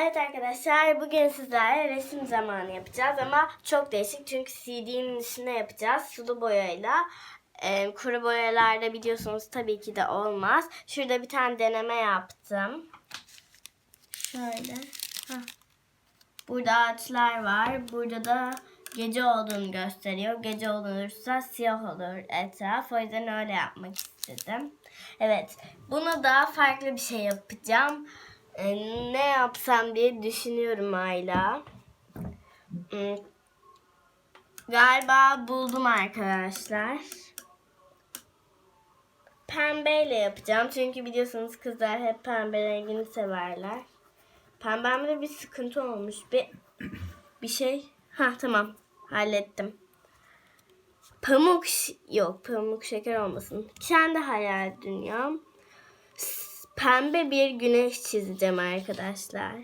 Evet arkadaşlar bugün sizlerle resim zamanı yapacağız ama çok değişik çünkü CD'nin içine yapacağız sulu boyayla. Ee, kuru boyalarda biliyorsunuz tabii ki de olmaz. Şurada bir tane deneme yaptım. Şöyle. Hah. Burada ağaçlar var. Burada da gece olduğunu gösteriyor. Gece olursa siyah olur etraf. O yüzden öyle yapmak istedim. Evet. Bunu da farklı bir şey yapacağım. Ee, ne yapsam diye düşünüyorum hala. Hmm. Galiba buldum arkadaşlar. Pembeyle yapacağım. Çünkü biliyorsunuz kızlar hep pembe rengini severler. Pembemde bir sıkıntı olmuş. Bir bir şey. Ha tamam. Hallettim. Pamuk yok pamuk şeker olmasın. Kendi hayal dünyam. Pembe bir güneş çizeceğim arkadaşlar.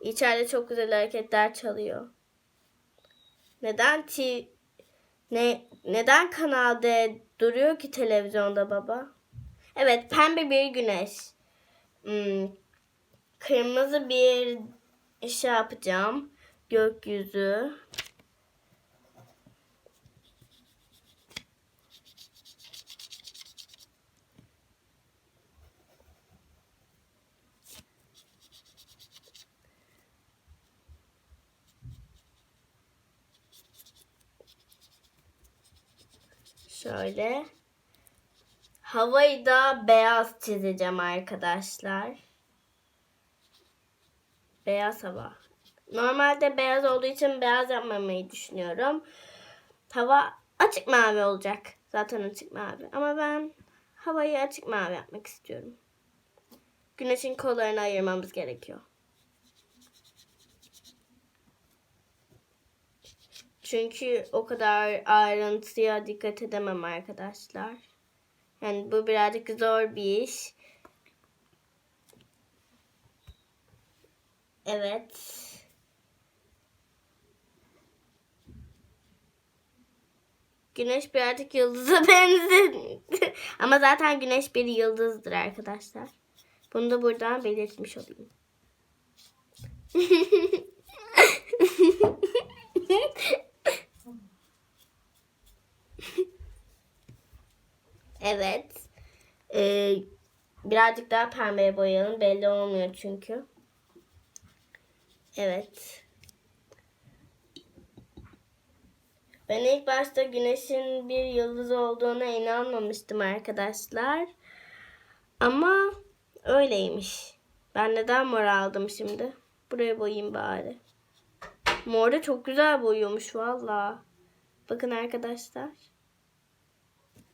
İçeride çok güzel hareketler çalıyor. Neden ti ne neden Kanal duruyor ki televizyonda baba? Evet pembe bir güneş. Hmm, kırmızı bir şey yapacağım. Gökyüzü. Şöyle. Havayı da beyaz çizeceğim arkadaşlar. Beyaz hava. Normalde beyaz olduğu için beyaz yapmamayı düşünüyorum. Hava açık mavi olacak. Zaten açık mavi. Ama ben havayı açık mavi yapmak istiyorum. Güneşin kollarını ayırmamız gerekiyor. Çünkü o kadar ayrıntıya dikkat edemem arkadaşlar. Yani bu birazcık zor bir iş. Evet. Güneş birazcık yıldıza benziyor. Ama zaten güneş bir yıldızdır arkadaşlar. Bunu da buradan belirtmiş olayım. evet. Ee, birazcık daha pembeye boyayalım. Belli olmuyor çünkü. Evet. Ben ilk başta güneşin bir yıldız olduğuna inanmamıştım arkadaşlar. Ama öyleymiş. Ben neden mor aldım şimdi? Buraya boyayayım bari. Mor da çok güzel boyuyormuş valla. Bakın arkadaşlar.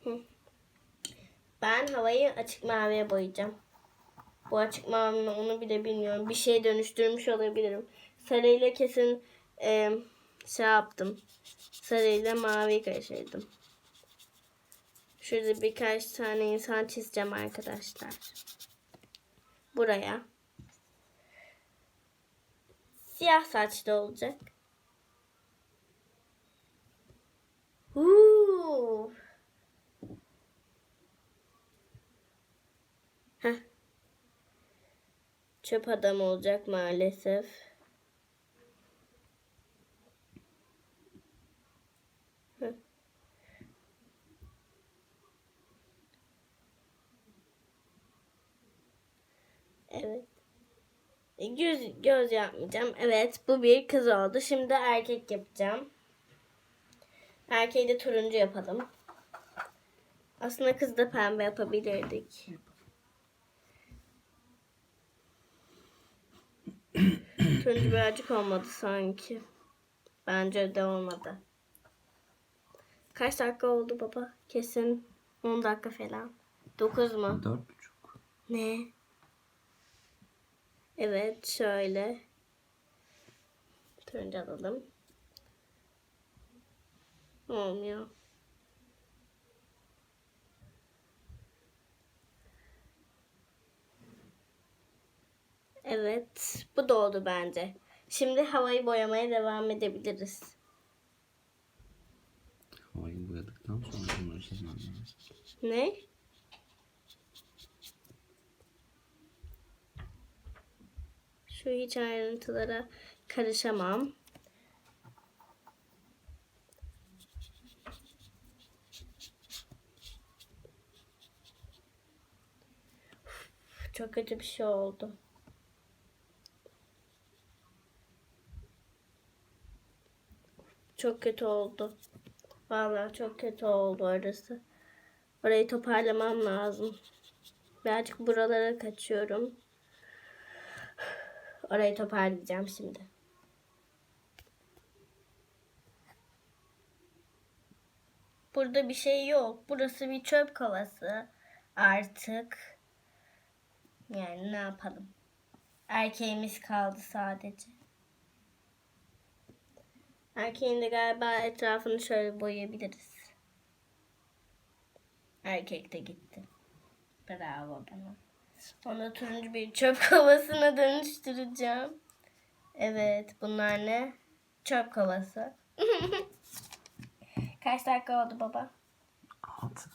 Hı. Ben havayı açık maviye boyayacağım. Bu açık mavi mi onu bile bilmiyorum. Bir şey dönüştürmüş olabilirim. Sarıyla kesin e, şey yaptım. Sarıyla mavi karıştırdım. Şurada birkaç tane insan çizeceğim arkadaşlar. Buraya. Siyah saçlı olacak. Uuu. Çöp adam olacak maalesef. Evet. E, Göz, göz yapmayacağım. Evet bu bir kız oldu. Şimdi erkek yapacağım. Erkeği de turuncu yapalım. Aslında kız da pembe yapabilirdik. Turuncu birazcık olmadı sanki. Bence de olmadı. Kaç dakika oldu baba? Kesin 10 dakika falan. 9 mu? Dört buçuk. Ne? Evet şöyle. Turuncu alalım. Olmuyor. Evet. Bu da oldu bence. Şimdi havayı boyamaya devam edebiliriz. Havayı boyadıktan sonra bunları çizmem lazım. Ne? Şu hiç ayrıntılara karışamam. Çok kötü bir şey oldu. Çok kötü oldu. Vallahi çok kötü oldu orası. Orayı toparlamam lazım. Birazcık buralara kaçıyorum. Orayı toparlayacağım şimdi. Burada bir şey yok. Burası bir çöp kovası. Artık. Yani ne yapalım? Erkeğimiz kaldı sadece. Erkeğin de galiba etrafını şöyle boyayabiliriz. Erkek de gitti. Bravo bana. Onu turuncu bir çöp kovasına dönüştüreceğim. Evet bunlar ne? Çöp kovası. Kaç dakika oldu baba? Altı.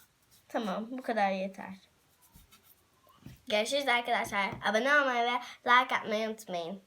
Tamam bu kadar yeter. Görüşürüz arkadaşlar. Abone olmayı ve like atmayı unutmayın.